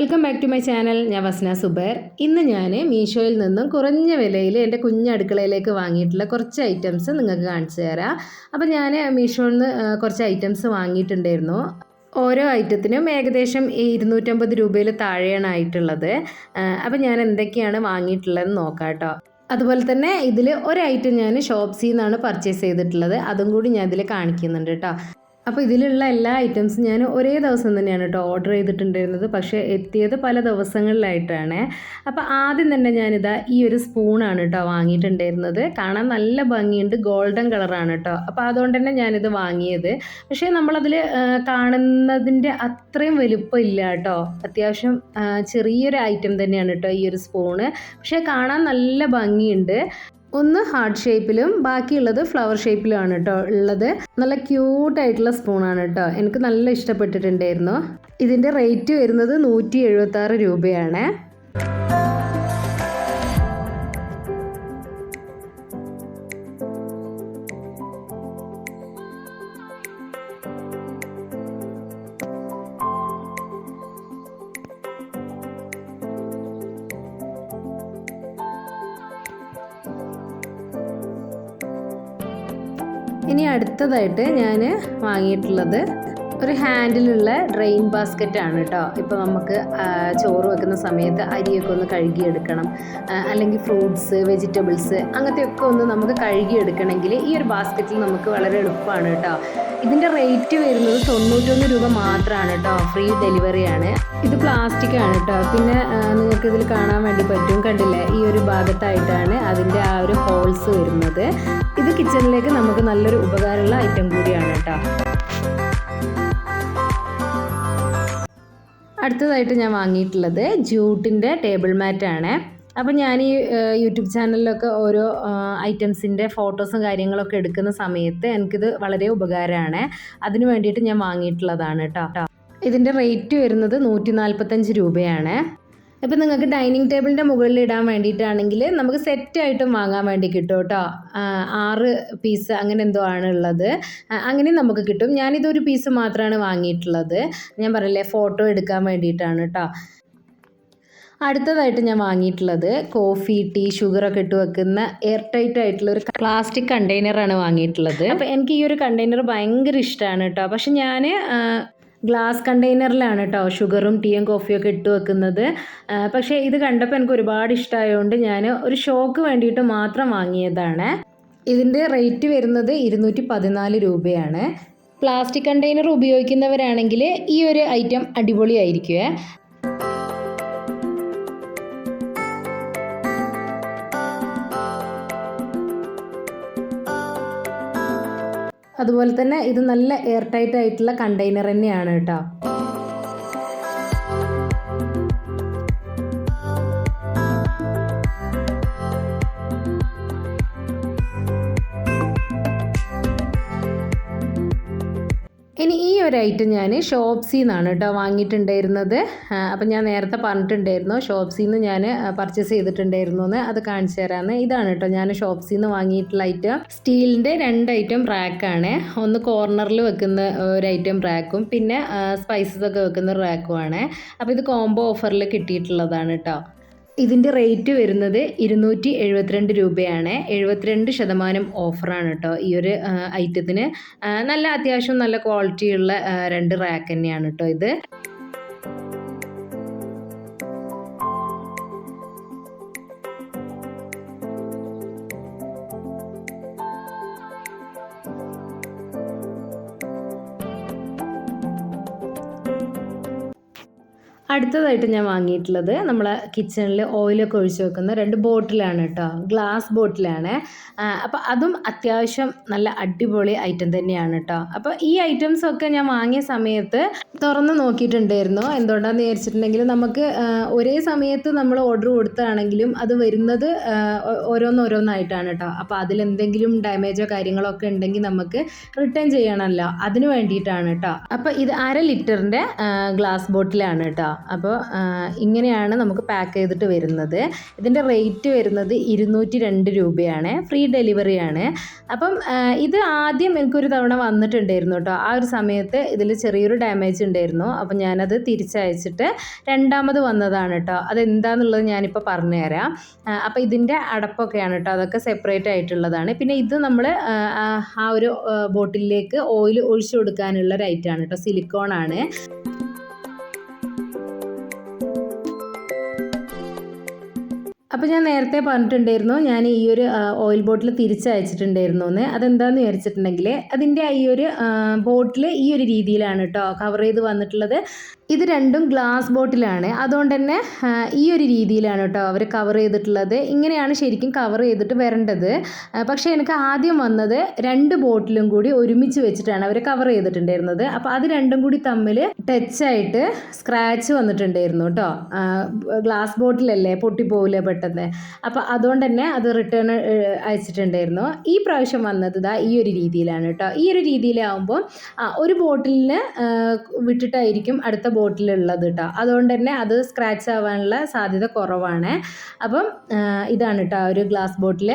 Welcome back to my channel ഞാൻ വസ്ന സുബേർ. ഇന്ന് ഞാൻ മീഷോയിൽ നിന്നും കുറഞ്ഞ വിലയിൽ എന്റെ കുഞ്ഞടുക്കളയിലേക്ക് വാങ്ങിയിട്ടുള്ള കുറച്ച് ഐറ്റംസ് നിങ്ങൾക്ക് കാണിച്ചു തരാം. അപ്പോൾ ഞാൻ മീഷോയിൽ നിന്ന് കുറച്ച് ഐറ്റംസ് വാങ്ങിയിട്ടുണ്ടായിരുന്നു. ഓരോ ഐറ്റത്തിനും ഏകദേശം ഇരുന്നൂറ്റമ്പത് രൂപയിൽ താഴെയാണ് ആയിട്ടുള്ളത്. അപ്പോൾ ഞാൻ എന്തൊക്കെയാണ് വാങ്ങിയിട്ടുള്ളതെന്ന് നോക്കാം കേട്ടോ. അതുപോലെ തന്നെ ഇതിൽ ഒരു ഐറ്റം ഞാൻ ഷോപ്സിൽ നിന്നാണ് പർച്ചേസ് ചെയ്തിട്ടുള്ളത്. അതും കൂടി ഞാൻ ഇതിൽ കാണിക്കുന്നുണ്ട് കേട്ടോ. അപ്പോൾ ഇതിലുള്ള എല്ലാ ഐറ്റംസും ഞാൻ ഒരേ ദിവസം തന്നെയാണ് കേട്ടോ ഓർഡർ ചെയ്തിട്ടുണ്ടായിരുന്നത്. പക്ഷേ എത്തിയത് പല ദിവസങ്ങളിലായിട്ടാണ്. അപ്പോൾ ആദ്യം തന്നെ ഞാനിതാ ഈ ഒരു സ്പൂണാണ് കേട്ടോ വാങ്ങിയിട്ടുണ്ടായിരുന്നത്. കാണാൻ നല്ല ഭംഗിയുണ്ട്. ഗോൾഡൻ കളറാണ് കേട്ടോ അപ്പോൾ അതുകൊണ്ട് തന്നെ ഞാനിത് വാങ്ങിയത്. പക്ഷേ നമ്മളതിൽ കാണുന്നതിന്റെ അത്രയും വലുപ്പം ഇല്ല കേട്ടോ അത്യാവശ്യം ചെറിയൊരു ഐറ്റം തന്നെയാണ് കേട്ടോ ഈ ഒരു സ്പൂണ് പക്ഷേ കാണാൻ നല്ല ഭംഗിയുണ്ട്. ഒന്ന് ഹാർട്ട് ഷേപ്പിലും ബാക്കിയുള്ളത് ഫ്ലവർ ഷേപ്പിലുമാണ് കേട്ടോ ഉള്ളത്. നല്ല ക്യൂട്ടായിട്ടുള്ള സ്പൂണാണ് കേട്ടോ എനിക്ക് നല്ല ഇഷ്ടപ്പെട്ടിട്ടുണ്ടായിരുന്നു. ഇതിന്റെ റേറ്റ് വരുന്നത് നൂറ്റി രൂപയാണ്. ഇനി അടുത്തതായിട്ട് ഞാൻ വാങ്ങിയിട്ടുള്ളത് ഒരു ഹാൻഡിലുള്ള ഡ്രെയിൻ ബാസ്ക്കറ്റ് ആണ് കേട്ടോ ഇപ്പോൾ നമുക്ക് ചോറ് വെക്കുന്ന സമയത്ത് അരിയൊക്കെ ഒന്ന് കഴുകിയെടുക്കണം. അല്ലെങ്കിൽ ഫ്രൂട്ട്സ് വെജിറ്റബിൾസ് അങ്ങനത്തെയൊക്കെ ഒന്ന് നമുക്ക് കഴുകിയെടുക്കണമെങ്കിൽ ഈ ഒരു ബാസ്ക്കറ്റിൽ നമുക്ക് വളരെ എളുപ്പമാണ് കേട്ടോ ഇതിന്റെ റേറ്റ് വരുന്നത് തൊണ്ണൂറ്റൊന്ന് രൂപ മാത്രമാണ് കേട്ടോ ഫ്രീ ഡെലിവറി ആണ്. ഇത് പ്ലാസ്റ്റിക് ആണ് കേട്ടോ പിന്നെ നിങ്ങൾക്ക് ഇതിൽ കാണാൻ വേണ്ടി പറ്റും. കണ്ടില്ലേ? ഈ ഒരു ഭാഗത്തായിട്ടാണ് അതിന്റെ ആ ഒരു ഹോൾസ് വരുന്നത്. ഇത് കിച്ചണിലേക്ക് നമുക്ക് നല്ലൊരു ഉപകാരമുള്ള ഐറ്റം കൂടിയാണ് കേട്ടോ അടുത്തതായിട്ട് ഞാൻ വാങ്ങിയിട്ടുള്ളത് ജ്യൂട്ടിന്റെ ടേബിൾ മാറ്റാണ് അപ്പോൾ ഞാൻ ഈ യൂട്യൂബ് ചാനലിലൊക്കെ ഓരോ ഐറ്റംസിന്റെ ഫോട്ടോസും കാര്യങ്ങളൊക്കെ എടുക്കുന്ന സമയത്ത് എനിക്കിത് വളരെ ഉപകാരമാണ് അതിന് വേണ്ടിയിട്ട് ഞാൻ വാങ്ങിയിട്ടുള്ളതാണ് കേട്ടോ ഇതിന്റെ റേറ്റ് വരുന്നത് നൂറ്റി നാൽപ്പത്തഞ്ച് രൂപയാണ്. ഇപ്പം നിങ്ങൾക്ക് ഡൈനിങ് ടേബിളിന്റെ മുകളിൽ ഇടാൻ വേണ്ടിയിട്ടാണെങ്കിൽ നമുക്ക് സെറ്റായിട്ടും വാങ്ങാൻ വേണ്ടി കിട്ടും കേട്ടോ ആറ് പീസ് അങ്ങനെ എന്തോ ആണ് ഉള്ളത്. അങ്ങനെ നമുക്ക് കിട്ടും. ഞാനിതൊരു പീസ് മാത്രമാണ് വാങ്ങിയിട്ടുള്ളത്. ഞാൻ പറയില്ലേ ഫോട്ടോ എടുക്കാൻ വേണ്ടിയിട്ടാണ് കേട്ടോ അടുത്തതായിട്ട് ഞാൻ വാങ്ങിയിട്ടുള്ളത് കോഫി ടീ ഷുഗറൊക്കെ ഇട്ട് വെക്കുന്ന എയർ ടൈറ്റ് ആയിട്ടുള്ള ഒരു പ്ലാസ്റ്റിക് കണ്ടെയ്നറാണ് വാങ്ങിയിട്ടുള്ളത്. അപ്പോൾ എനിക്ക് ഈ ഒരു കണ്ടെയ്നർ ഭയങ്കര ഇഷ്ടമാണ് കേട്ടോ പക്ഷെ ഞാൻ ഗ്ലാസ് കണ്ടെയ്നറിലാണ് കേട്ടോ ഷുഗറും ടീയും കോഫിയും ഒക്കെ ഇട്ട് വെക്കുന്നത്. പക്ഷേ ഇത് കണ്ടപ്പോൾ എനിക്ക് ഒരുപാട് ഇഷ്ടമായതുകൊണ്ട് ഞാൻ ഒരു ഷോക്ക് വേണ്ടിയിട്ട് മാത്രം വാങ്ങിയതാണ്. ഇതിന്റെ റേറ്റ് വരുന്നത് ഇരുന്നൂറ്റി പതിനാല് രൂപയാണ്. പ്ലാസ്റ്റിക് കണ്ടെയ്നർ ഉപയോഗിക്കുന്നവരാണെങ്കിൽ ഈ ഒരു ഐറ്റം അടിപൊളിയായിരിക്കുമേ അതുപോലെ തന്നെ ഇത് നല്ല എയർ ടൈറ്റ് ആയിട്ടുള്ള കണ്ടെയ്നർ തന്നെയാണ് കേട്ടോ. ഒരു ഐറ്റം ഞാൻ ഷോപ്സിൽ നിന്നാണ് കേട്ടോ വാങ്ങിയിട്ടുണ്ടായിരുന്നത് അപ്പം ഞാൻ നേരത്തെ പറഞ്ഞിട്ടുണ്ടായിരുന്നു ഷോപ്സിൽ നിന്ന് ഞാൻ പർച്ചേസ് ചെയ്തിട്ടുണ്ടായിരുന്നു എന്ന് അത് കാണിച്ചു തരാമെന്ന് ഇതാണ് കേട്ടോ ഞാൻ ഷോപ്സിൽ നിന്ന് വാങ്ങിയിട്ടുള്ള ഐറ്റം സ്റ്റീലിന്റെ രണ്ട് ഐറ്റം റാക്കാണ് ഒന്ന് കോർണറിൽ വെക്കുന്ന ഒരു ഐറ്റം റാക്കും പിന്നെ സ്പൈസസ് ഒക്കെ വെക്കുന്ന റാക്കുമാണ് അപ്പോൾ ഇത് കോംബോ ഓഫറിൽ കിട്ടിയിട്ടുള്ളതാണ് കേട്ടോ ഇതിന്റെ റേറ്റ് വരുന്നത് ഇരുന്നൂറ്റി എഴുപത്തിരണ്ട് രൂപയാണ്. എഴുപത്തിരണ്ട് ശതമാനം ഓഫറാണ് കേട്ടോ ഈ ഒരു ഐറ്റത്തിന്. നല്ല അത്യാവശ്യം നല്ല ക്വാളിറ്റിയുള്ള രണ്ട് റാക്ക് തന്നെയാണ് കേട്ടോ ഇത്. അടുത്തതായിട്ട് ഞാൻ വാങ്ങിയിട്ടുള്ളത് നമ്മളെ കിച്ചണിൽ ഓയിലൊക്കെ ഒഴിച്ച് വെക്കുന്ന രണ്ട് ബോട്ടിലാണ് കേട്ടോ ഗ്ലാസ് ബോട്ടിലാണ് അപ്പോൾ അതും അത്യാവശ്യം നല്ല അടിപൊളി ഐറ്റം തന്നെയാണ് കേട്ടോ അപ്പോൾ ഈ ഐറ്റംസ് ഒക്കെ ഞാൻ വാങ്ങിയ സമയത്ത് തുറന്ന് നോക്കിയിട്ടുണ്ടായിരുന്നു. എന്തുകൊണ്ടാന്ന് വിചാരിച്ചിട്ടുണ്ടെങ്കിൽ നമുക്ക് ഒരേ സമയത്ത് നമ്മൾ ഓർഡർ കൊടുത്താണെങ്കിലും അത് വരുന്നത് ഓരോന്നോരോന്നായിട്ടാണ് കേട്ടോ അപ്പോൾ അതിലെന്തെങ്കിലും ഡാമേജോ കാര്യങ്ങളോ ഒക്കെ ഉണ്ടെങ്കിൽ നമുക്ക് റിട്ടേൺ ചെയ്യണമല്ലോ. അതിന് വേണ്ടിയിട്ടാണ് കേട്ടോ അപ്പോൾ ഇത് അര ലിറ്ററിന്റെ ഗ്ലാസ് ബോട്ടിലാണ് കേട്ടോ അപ്പോൾ ഇങ്ങനെയാണ് നമുക്ക് പാക്ക് ചെയ്തിട്ട് വരുന്നത്. ഇതിന്റെ റേറ്റ് വരുന്നത് ഇരുന്നൂറ്റി രണ്ട് രൂപയാണ്. ഫ്രീ ഡെലിവറിയാണ് അപ്പം ഇത് ആദ്യം എനിക്കൊരു തവണ വന്നിട്ടുണ്ടായിരുന്നു കേട്ടോ. ആ ഒരു സമയത്ത് ഇതിൽ ചെറിയൊരു ഡാമേജ് ഉണ്ടായിരുന്നു. അപ്പം ഞാനത് തിരിച്ചയച്ചിട്ട് രണ്ടാമത് വന്നതാണ് കേട്ടോ. അതെന്താണെന്നുള്ളത് ഞാനിപ്പോൾ പറഞ്ഞുതരാം. അപ്പോൾ ഇതിന്റെ അടപ്പൊക്കെയാണ് കേട്ടോ. അതൊക്കെ സെപ്പറേറ്റ് ആയിട്ടുള്ളതാണ്. പിന്നെ ഇത് നമ്മൾ ആ ഒരു ബോട്ടിലേക്ക് ഓയിൽ ഒഴിച്ചു കൊടുക്കാനുള്ള ഒരു ഐറ്റമാണ് കേട്ടോ. സിലിക്കോൺ ആണ്. അപ്പോൾ ഞാൻ നേരത്തെ പറഞ്ഞിട്ടുണ്ടായിരുന്നു ഞാൻ ഈ ഒരു ഓയിൽ ബോട്ടിൽ തിരിച്ചയച്ചിട്ടുണ്ടായിരുന്നു എന്ന് അതെന്താണെന്ന് വിചാരിച്ചിട്ടുണ്ടെങ്കിൽ അതിന്റെ ഈ ഒരു ബോട്ടിൽ ഈ ഒരു രീതിയിലാണ് കേട്ടോ കവർ ചെയ്ത് വന്നിട്ടുള്ളത്. ഇത് രണ്ടും ഗ്ലാസ് ബോട്ടിലാണ് അതുകൊണ്ട് തന്നെ ഈ ഒരു രീതിയിലാണ് കേട്ടോ അവർ കവർ ചെയ്തിട്ടുള്ളത്. ഇങ്ങനെയാണ് ശരിക്കും കവർ ചെയ്തിട്ട് വരേണ്ടത്. പക്ഷേ എനിക്ക് ആദ്യം വന്നത് രണ്ട് ബോട്ടിലും കൂടി ഒരുമിച്ച് വെച്ചിട്ടാണ് അവർ കവർ ചെയ്തിട്ടുണ്ടായിരുന്നത്. അപ്പോൾ അത് രണ്ടും കൂടി തമ്മിൽ ടച്ചായിട്ട് സ്ക്രാച്ച് വന്നിട്ടുണ്ടായിരുന്നു കേട്ടോ ഗ്ലാസ് ബോട്ടിലല്ലേ പൊട്ടിപ്പോവില്ലേ പെട്ടെന്ന്. അപ്പോൾ അതുകൊണ്ട് തന്നെ അത് റിട്ടേൺ അയച്ചിട്ടുണ്ടായിരുന്നു. ഈ പ്രാവശ്യം വന്നത് ഇതാ ഈ ഒരു രീതിയിലാണ് കേട്ടോ ഈ ഒരു രീതിയിലാവുമ്പോൾ ഒരു ബോട്ടിലിന് വിട്ടിട്ടായിരിക്കും അടുത്ത ബോട്ടിലുള്ളത് കേട്ടോ അതുകൊണ്ട് തന്നെ അത് സ്ക്രാച്ച് ആവാനുള്ള സാധ്യത കുറവാണ്. അപ്പം ഇതാണ് കേട്ടോ ഒരു ഗ്ലാസ് ബോട്ടിൽ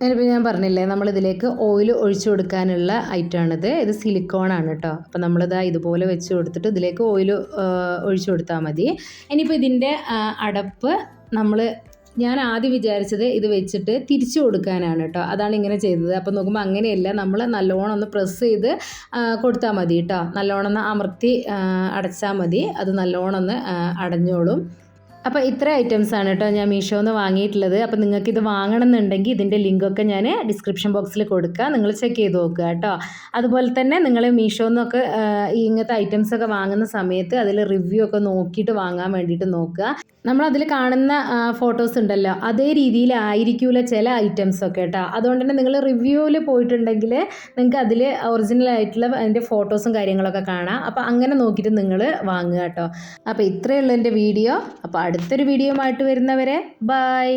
ഞാനിപ്പോൾ ഞാൻ പറഞ്ഞില്ലേ നമ്മളിതിലേക്ക് ഓയിൽ ഒഴിച്ചു കൊടുക്കാനുള്ള ഐറ്റമാണിത് ഇത് സിലിക്കോൺ ആണ് കേട്ടോ അപ്പോൾ നമ്മളിതാ ഇതുപോലെ വെച്ച് കൊടുത്തിട്ട് ഇതിലേക്ക് ഓയിൽ ഒഴിച്ചു കൊടുത്താൽ മതി. ഇനിയിപ്പോൾ ഇതിന്റെ അടപ്പ് നമ്മൾ ഞാൻ ആദ്യം വിചാരിച്ചത് ഇത് വെച്ചിട്ട് തിരിച്ചു കൊടുക്കാനാണ് കേട്ടോ അതാണ് ഇങ്ങനെ ചെയ്തത്. അപ്പോൾ നോക്കുമ്പോൾ അങ്ങനെയല്ല. നമ്മൾ നല്ലോണം ഒന്ന് പ്രസ് ചെയ്ത് കൊടുത്താൽ മതി കേട്ടോ നല്ലോണം ഒന്ന് അമർത്തി അടച്ചാൽ മതി. അത് നല്ലോണം ഒന്ന് അടഞ്ഞോളും. അപ്പോൾ ഇത്ര ആണ് കേട്ടോ ഞാൻ മീഷോന്ന് വാങ്ങിയിട്ടുള്ളത്. അപ്പോൾ നിങ്ങൾക്ക് ഇത് വാങ്ങണം എന്നുണ്ടെങ്കിൽ ഇതിന്റെ ലിങ്കൊക്കെ ഞാൻ ഡിസ്ക്രിപ്ഷൻ ബോക്സിൽ കൊടുക്കുക നിങ്ങൾ ചെക്ക് ചെയ്ത് നോക്കുക കേട്ടോ. അതുപോലെ തന്നെ നിങ്ങൾ മീഷോന്നൊക്കെ നിന്നൊക്കെ ഇങ്ങനത്തെ ഐറ്റംസ് ഒക്കെ വാങ്ങുന്ന സമയത്ത് അതിൽ റിവ്യൂ ഒക്കെ നോക്കിയിട്ട് വാങ്ങാൻ വേണ്ടിയിട്ട് നോക്കുക. നമ്മൾ അതിൽ കാണുന്ന ഫോട്ടോസ് ഉണ്ടല്ലോ അതേ രീതിയിലായിരിക്കൂല ചില ഐറ്റംസ് ഒക്കെ കേട്ടോ. അതുകൊണ്ട് തന്നെ നിങ്ങൾ റിവ്യൂവിൽ പോയിട്ടുണ്ടെങ്കിൽ നിങ്ങൾക്ക് അതിൽ ഒറിജിനൽ ആയിട്ടുള്ള അതിന്റെ ഫോട്ടോസും കാര്യങ്ങളൊക്കെ കാണാം. അപ്പോൾ അങ്ങനെ നോക്കിയിട്ട് നിങ്ങൾ വാങ്ങുക കേട്ടോ. അപ്പോൾ ഇത്രയുള്ള എന്റെ വീഡിയോ. അപ്പോൾ അടുത്തൊരു വീഡിയോ ആയിട്ട് വരുന്നവരെ ബൈ